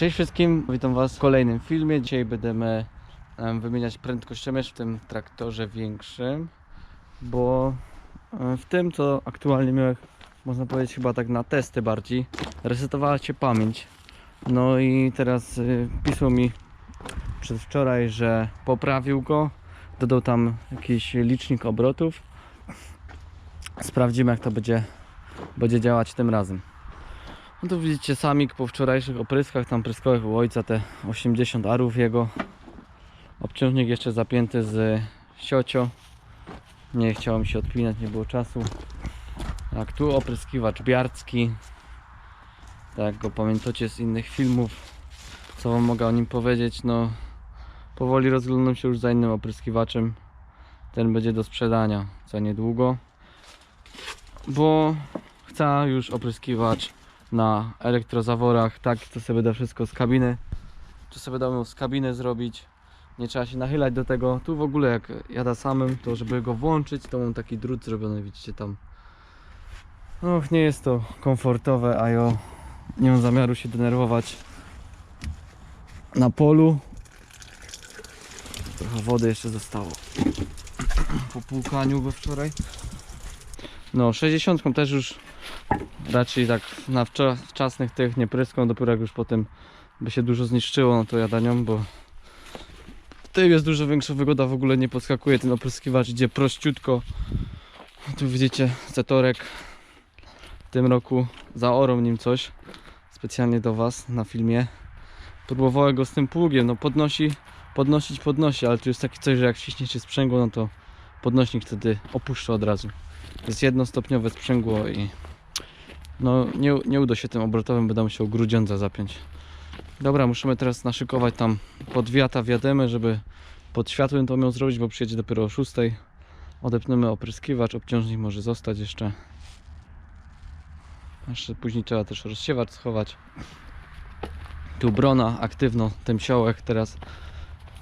Cześć wszystkim, witam was w kolejnym filmie. Dzisiaj będziemy em, wymieniać prędkościomierz w tym traktorze większym, bo w tym co aktualnie miałem, można powiedzieć chyba tak na testy bardziej, resetowała się pamięć. No i teraz y, pisał mi przedwczoraj, że poprawił go, dodał tam jakiś licznik obrotów. Sprawdzimy jak to będzie, będzie działać tym razem. No tu widzicie samik po wczorajszych opryskach, tam pryskowych u ojca te 80 arów jego. Obciążnik jeszcze zapięty z siocio. Nie chciało mi się odpinać, nie było czasu. Tak, tu opryskiwacz biarcki. Tak, go pamiętacie z innych filmów. Co wam mogę o nim powiedzieć? No, powoli rozglądam się już za innym opryskiwaczem. Ten będzie do sprzedania za niedługo. Bo chcę już opryskiwacz na elektrozaworach, tak to sobie da wszystko z kabiny. To sobie da z kabiny zrobić. Nie trzeba się nachylać do tego. Tu w ogóle jak jada samym to żeby go włączyć to mam taki drut zrobiony widzicie tam. Och nie jest to komfortowe a ja nie mam zamiaru się denerwować na polu. Trochę wody jeszcze zostało po płukaniu we wczoraj. No 60 też już raczej tak na wczesnych tych nie pryską, dopiero jak już potem by się dużo zniszczyło, no to jadę nią, bo tym jest dużo większa wygoda, w ogóle nie podskakuje ten opryskiwacz, idzie prościutko. Tu widzicie cetorek w tym roku zaorą nim coś specjalnie do Was na filmie. Próbowałem go z tym pługiem, no podnosi, podnosić podnosi, ale tu jest taki coś, że jak wciśniecie sprzęgło, no to podnośnik wtedy opuszcza od razu. Jest jednostopniowe sprzęgło i no nie, nie uda się tym obrotowym, będę musiał grudziądza zapiąć. Dobra, musimy teraz naszykować tam pod wiata wiadomo, żeby pod światłem to miał zrobić, bo przyjedzie dopiero o 6. Odepniemy opryskiwacz, obciążnik może zostać jeszcze. Jeszcze później trzeba też rozsiewacz schować. Tu brona aktywno, tym siołek teraz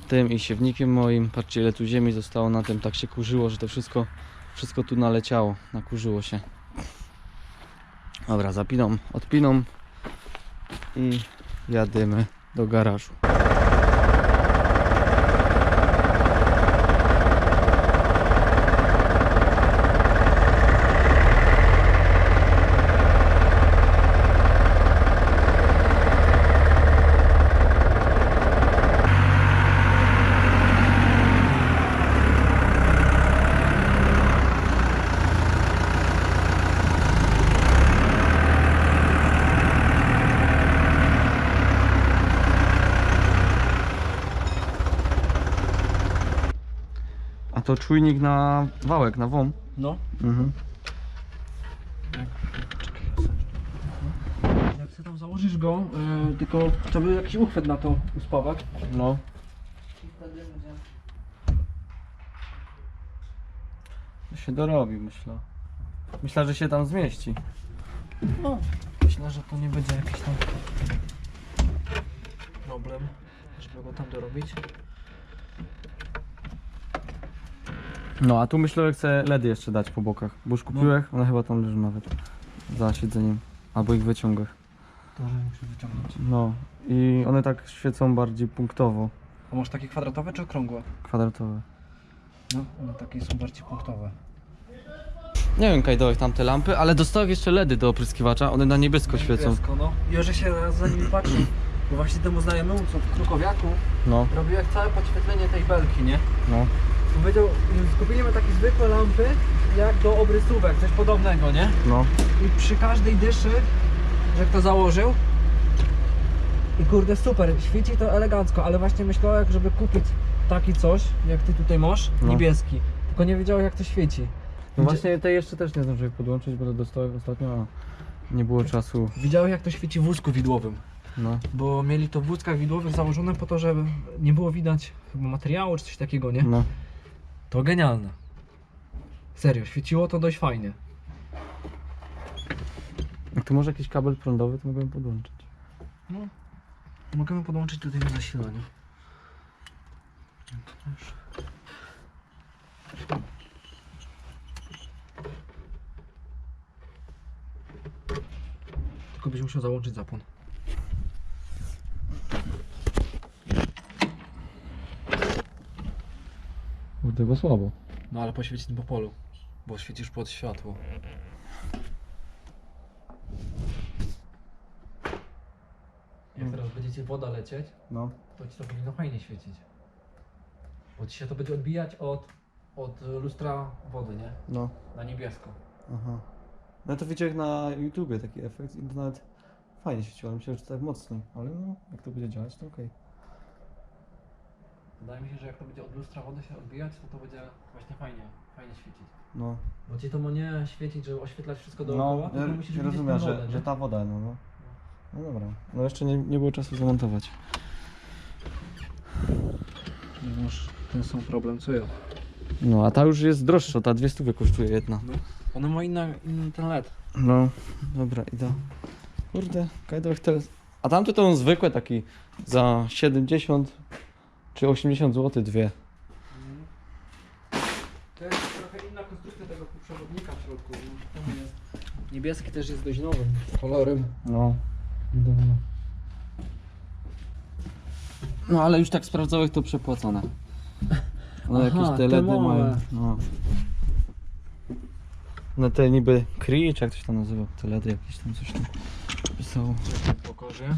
tym i siewnikiem moim. Patrzcie ile tu ziemi zostało na tym, tak się kurzyło, że to wszystko, wszystko tu naleciało, nakurzyło się. Dobra, zapiną, odpiną i jadymy do garażu. To czujnik na wałek, na WOM. No. Mhm. Jak sobie tam założysz go, e, tylko trzeba by jakiś uchwyt na to uspawać. No. To się dorobi, myślę. Myślę, że się tam zmieści. No. Myślę, że to nie będzie jakiś tam problem, żeby go tam dorobić. No, a tu myślę, że chcę LEDy jeszcze dać po bokach. Bo już kupiłem, one chyba tam leżą nawet. Za siedzeniem. Albo ich wyciągach. To, że muszę wyciągnąć. No. I one tak świecą bardziej punktowo. A masz takie kwadratowe czy okrągłe? Kwadratowe. No, one takie są bardziej punktowe. Nie wiem, Kajdołek tam te lampy, ale dostałem jeszcze LEDy do opryskiwacza. One na niebiesko świecą. Niebiesko, no. I że się raz za nimi patrzy, bo właśnie temu znajomemu, co w Krukowiaku, No, robił jak całe podświetlenie tej belki, nie? no. Powiedział, że kupiliśmy takie zwykłe lampy, jak do obrysówek, coś podobnego, nie? No. I przy każdej dyszy, że kto założył i kurde super, świeci to elegancko, ale właśnie myślałem, żeby kupić taki coś, jak ty tutaj masz, No. niebieski, tylko nie wiedział jak to świeci. No właśnie tej jeszcze też nie zdążyłem podłączyć, bo to dostałem ostatnio, a nie było czasu. Widziałem jak to świeci w wózku widłowym, No. bo mieli to w wózkach widłowych założone po to, żeby nie było widać chyba materiału czy coś takiego, nie? No. To genialne. Serio, świeciło to dość fajnie. Jak tu może jakiś kabel prądowy, to mogłem podłączyć. No, możemy podłączyć do tego zasilania. Tylko byś musiał załączyć zapłon. To chyba słabo. No ale poświeć tym po polu, bo świecisz pod światło. Jak teraz będziecie woda lecieć, No. to ci to powinno fajnie świecić. Bo ci się to będzie odbijać od, od lustra wody, nie? No. Na niebiesko. Aha. No to wiecie jak na YouTubie taki efekt i to nawet fajnie świeciło, ale myślę, że to tak mocniej, ale no, jak to będzie działać, to okej. Wydaje mi się, że jak to będzie od lustra wody się odbijać, to to będzie właśnie fajnie, fajnie świecić. No. Bo ci to ma nie świecić, żeby oświetlać wszystko No, dookoła, ja, tylko musisz widzieć rozumiem, wodę, że, nie? że ta woda, no, no. No dobra. No jeszcze nie, nie było czasu zamontować. Nie masz ten sam problem co ja. No, a ta już jest droższa, ta dwie stówy kosztuje jedna. Ona ma inna, inny ten LED. No, dobra, idę. Kurde, kajdowych teraz. A tamte to zwykłe taki za 70 czy 80 zł dwie. To jest trochę inna konstrukcja tego przewodnika w środku. no. Tam jest. Niebieski też jest dość nowym kolorem. No. Niedawno. No ale już tak sprawdzałeś to przepłacone. No Aha, jakieś te te LEDy małe. mają. No. No te niby Cree, czy jak to się tam nazywa? Te LEDy jakieś tam coś tam pisało. Pokorze.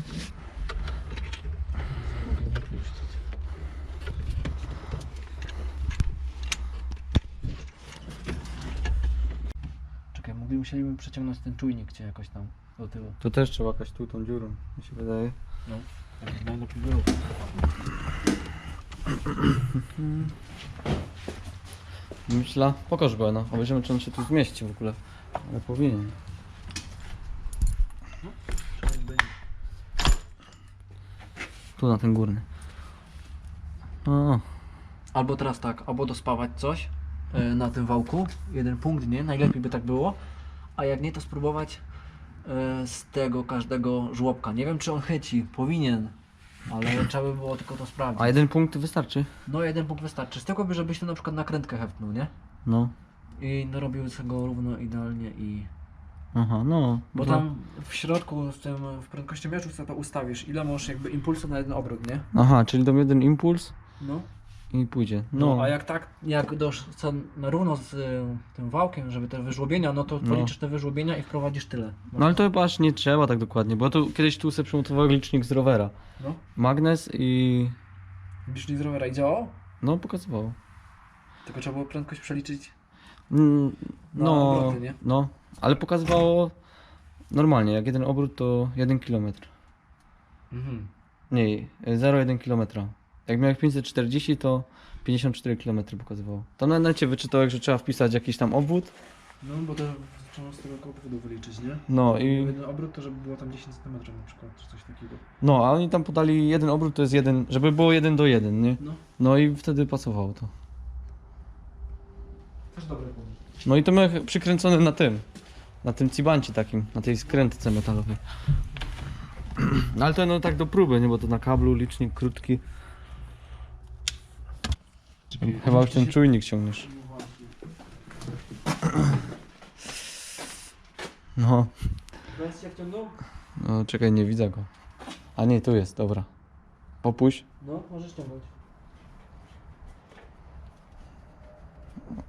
Mogli musieliby przeciągnąć ten czujnik cię jakoś tam do tyłu. To też trzeba jakaś tu tą dziurą, mi się wydaje. No, tak najlepiej było. Myślę, pokaż go no. Obejrzymy czy on się tu zmieści w ogóle. Ale powinien. Tu na ten górny. O, Albo teraz tak, albo dospawać coś e, na tym wałku, jeden punkt, nie? Najlepiej by tak było. A jak nie, to spróbować e, z tego każdego żłobka. Nie wiem, czy on chyci, powinien, ale trzeba by było tylko to sprawdzić. a jeden punkt wystarczy? No, jeden punkt wystarczy. Z tego by, żebyś tu na przykład nakrętkę heftnął, nie? No. I narobił tego równo idealnie i... Aha, no. Bo tam w środku, z tym, w prędkościomierzu sobie to ustawisz, ile masz jakby impulsu na jeden obrót, nie? Aha, czyli dam jeden impuls No. I pójdzie. No, No, a jak tak, jak dosz co na równo z y, tym wałkiem, żeby te wyżłobienia, no to No. policzysz te wyżłobienia i wprowadzisz tyle. no ale to chyba aż nie trzeba tak dokładnie, bo to kiedyś tu sobie przymontowałem licznik z rowera. No. Magnes i... Licznik z rowera i działał? no pokazywało. Tylko trzeba było prędkość przeliczyć. Mm, Na No, obroty, nie? no, ale pokazywało normalnie, jak jeden obrót to 1 km. Mhm. Nie, 0,1 km. Jak miałem 540 to 54 km pokazywało. Tam na necie wyczytałem, że trzeba wpisać jakiś tam obwód. No, bo to trzeba z tego obwodu wyliczyć, nie? No i Jeden obrót to, żeby było tam 10 cm na przykład, czy coś takiego. no, a oni tam podali jeden obrót to jest jeden, żeby było 1 do 1, nie? No, No i wtedy pasowało to. też dobry pomysł. No i to miałem przykręcone na tym. Na tym cibancie takim, na tej skrętce metalowej. No ale to no tak do próby, nie? Bo to na kablu licznik krótki. Chyba już ten czujnik ciągniesz. No. No, Bez się wciągnął? no czekaj, nie widzę go. A nie, tu jest, dobra. Popuść. No, możesz ciągnąć.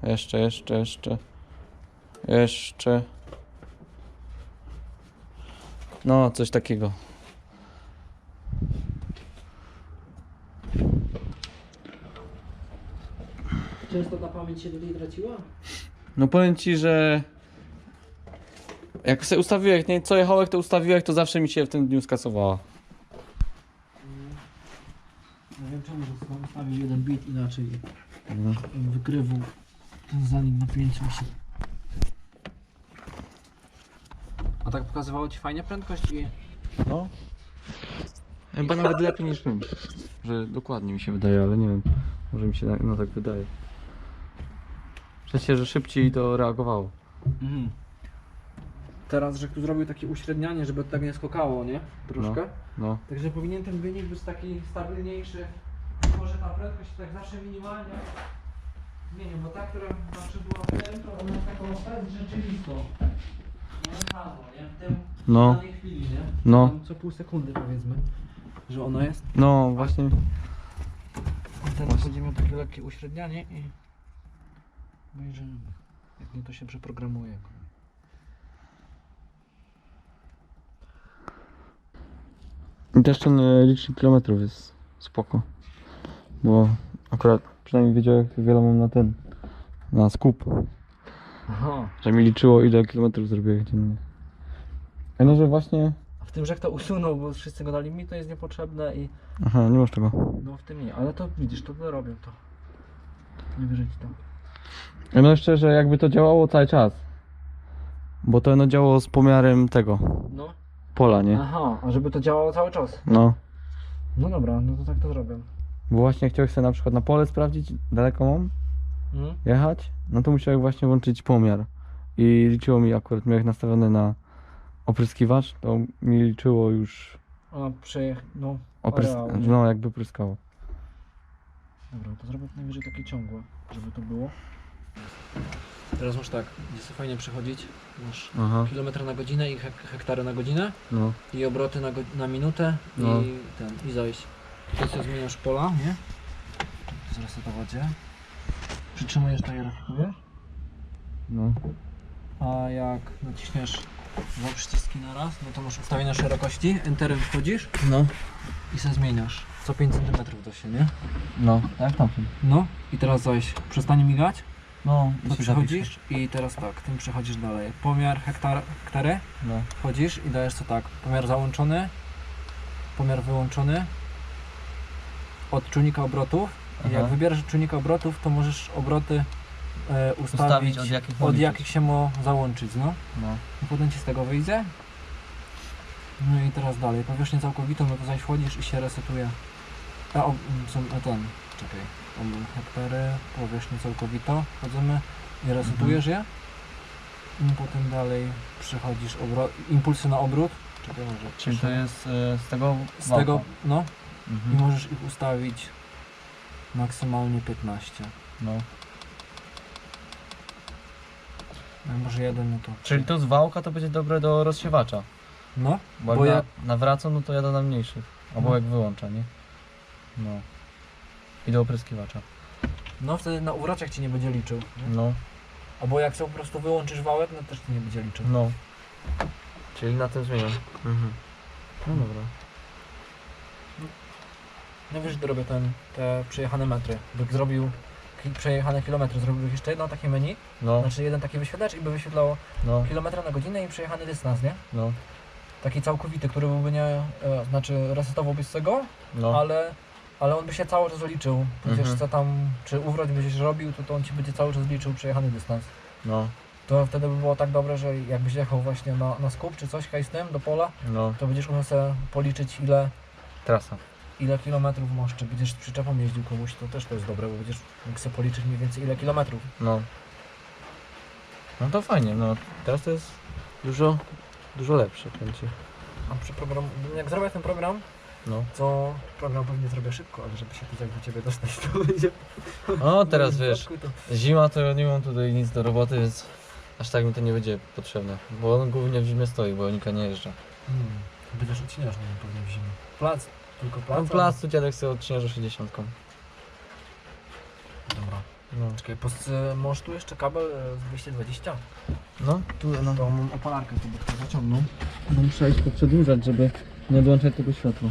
Jeszcze, jeszcze, jeszcze. Jeszcze. No, coś takiego. Często ta pamięć się tutaj traciła? No powiem ci, że jak sobie ustawiłem, jak nie co jechałek, to ustawiłem, to zawsze mi się w tym dniu skasowała. Nie wiem czemu, że ustawił jeden bit inaczej. Mhm. Wykrywu ten zanik napięcia się. A tak pokazywało ci fajnie prędkość i... No. Chyba nawet lepiej niż my. Że dokładnie mi się wydaje, ale nie wiem. Może mi się na- no tak wydaje. W sensie, że szybciej to reagowało. Mhm. Teraz, że tu zrobił takie uśrednianie, żeby to tak nie skokało, nie? Troszkę. No. Także powinien ten wynik być taki stabilniejszy. Może ta prędkość tak zawsze minimalnie zmienił, bo ta, która zawsze była w to ona jest taką jest rzeczywistą. Momentalną, nie? W tym No. w danej chwili, nie? No. Tam co pół sekundy powiedzmy, że ona jest. No właśnie. Teraz będzie miał takie lekkie uśrednianie i Obejrzymy. Jak nie to się przeprogramuje. I też ten e, licznik kilometrów jest spoko. Bo akurat przynajmniej wiedział jak wiele mam na ten, na skup. Aha. Że mi liczyło ile kilometrów zrobiłem dziennie. Ja no, że właśnie... A w tym, że jak to usunął, bo wszyscy go dali mi, to jest niepotrzebne i Aha, nie masz tego. no w tym nie. Ale to widzisz, to robią to. Nie wierzę ci to. Ja no że jakby to działało cały czas. Bo to no działało z pomiarem tego, No. pola, nie? Aha, a żeby to działało cały czas. No. No dobra, no to tak to zrobię. Bo właśnie chciałeś sobie na przykład na pole sprawdzić, daleko mam Mhm. jechać, no to musiałem właśnie włączyć pomiar. I liczyło mi akurat, miałem nastawiony na opryskiwacz, to mi liczyło już A przejech... no. oprys... areał, nie? no jakby pryskało. Dobra, to zrobię najwyżej takie ciągłe, żeby to było. Teraz masz tak, gdzie sobie fajnie przechodzić. Masz Aha, kilometr na godzinę i hek hektary na godzinę no. i obroty na, go- na minutę No. i ten, i zajść. To sobie zmieniasz pola, nie? To zresetować je. Przytrzymujesz to i rafikujesz. No. A jak naciśniesz dwa przyciski na raz, no to masz ustawienie szerokości, enterem wchodzisz No. i sobie zmieniasz. Co 5 cm do się, nie? No, tak tam. No i teraz zaś przestanie migać, No, to przechodzisz i teraz tak, tym przechodzisz dalej. Pomiar hektar, hektary, No. wchodzisz i dajesz co tak, pomiar załączony, pomiar wyłączony, od czujnika obrotów. I Aha. jak wybierasz czujnika obrotów, to możesz obroty e, ustawić, od jakich od jakich się ma załączyć, no. No. I potem ci z tego wyjdzie. No i teraz dalej, powierzchnię całkowitą, no to zaś wchodzisz i się resetuje. A, o, są, a ten, czekaj, hektary, powierzchnię całkowitą, wchodzimy i resetujesz je. I potem dalej przechodzisz obro- impulsy na obrót. Czekaj, może Czyli to jest e, z tego z tego, no, i Mhm. możesz ich ustawić maksymalnie 15. No. No, może jeden, no to... Czyli to z wałka to będzie dobre do rozsiewacza. No, Bo, Bo jak jak- na, nawraca, no to jadę na mniejszych. Albo No. jak wyłącza, nie? No. I do opryskiwacza. no wtedy na uroczek ci nie będzie liczył. Nie? No. Albo jak sobie po prostu wyłączysz wałek, no też ci nie będzie liczył. No. Czyli na tym zmieniam. Mhm. No dobra. Najwyżej dorobię ten, te przejechane metry. By zrobił ki- przejechane kilometry, zrobiłbyś jeszcze jedno takie menu, No, znaczy jeden taki wyświetlacz i by wyświetlało no, kilometra na godzinę i przejechany dystans, nie? no, Taki całkowity, który byłby nie, e, znaczy resetowałbyś z tego, no. ale, ale on by się cały czas liczył. Przecież Mhm. co tam, czy uwroć byś robił, to, to on ci będzie cały czas liczył przejechany dystans. No, To wtedy by było tak dobre, że jakbyś jechał właśnie na, na skup czy coś hejstem do pola, no. to będziesz umiał sobie policzyć ile, Trasa. ile kilometrów masz, czy będziesz z przyczepą jeździł komuś, to też to jest dobre, bo będziesz mógł sobie policzyć mniej więcej ile kilometrów. No. No to fajnie, no. Teraz to jest dużo, dużo lepsze będzie. A przy program, jak zrobię ten program, No. to program pewnie zrobię szybko, ale żeby się tutaj do ciebie dostać, to będzie... O, teraz wiesz, To... zima to nie mam tutaj nic do roboty, więc aż tak mi to nie będzie potrzebne. Bo on głównie w zimie stoi, bo Onika nie jeżdża. Hmm. Będziesz odcinasz na nim pewnie w zimę. Plac, tylko plac. Tam plac tu dziadek sobie odcinasz o 60. Dobra. No. Czekaj, post, masz tu jeszcze kabel e, z 220? No, tu no. To mam opalarkę, to by to zaciągnął. No muszę iść poprzedłużać, żeby nie odłączać tego światła.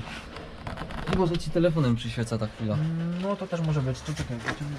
I może ci telefonem przyświeca ta chwila. Mm, No to też może być. To czekaj, wyciągnę.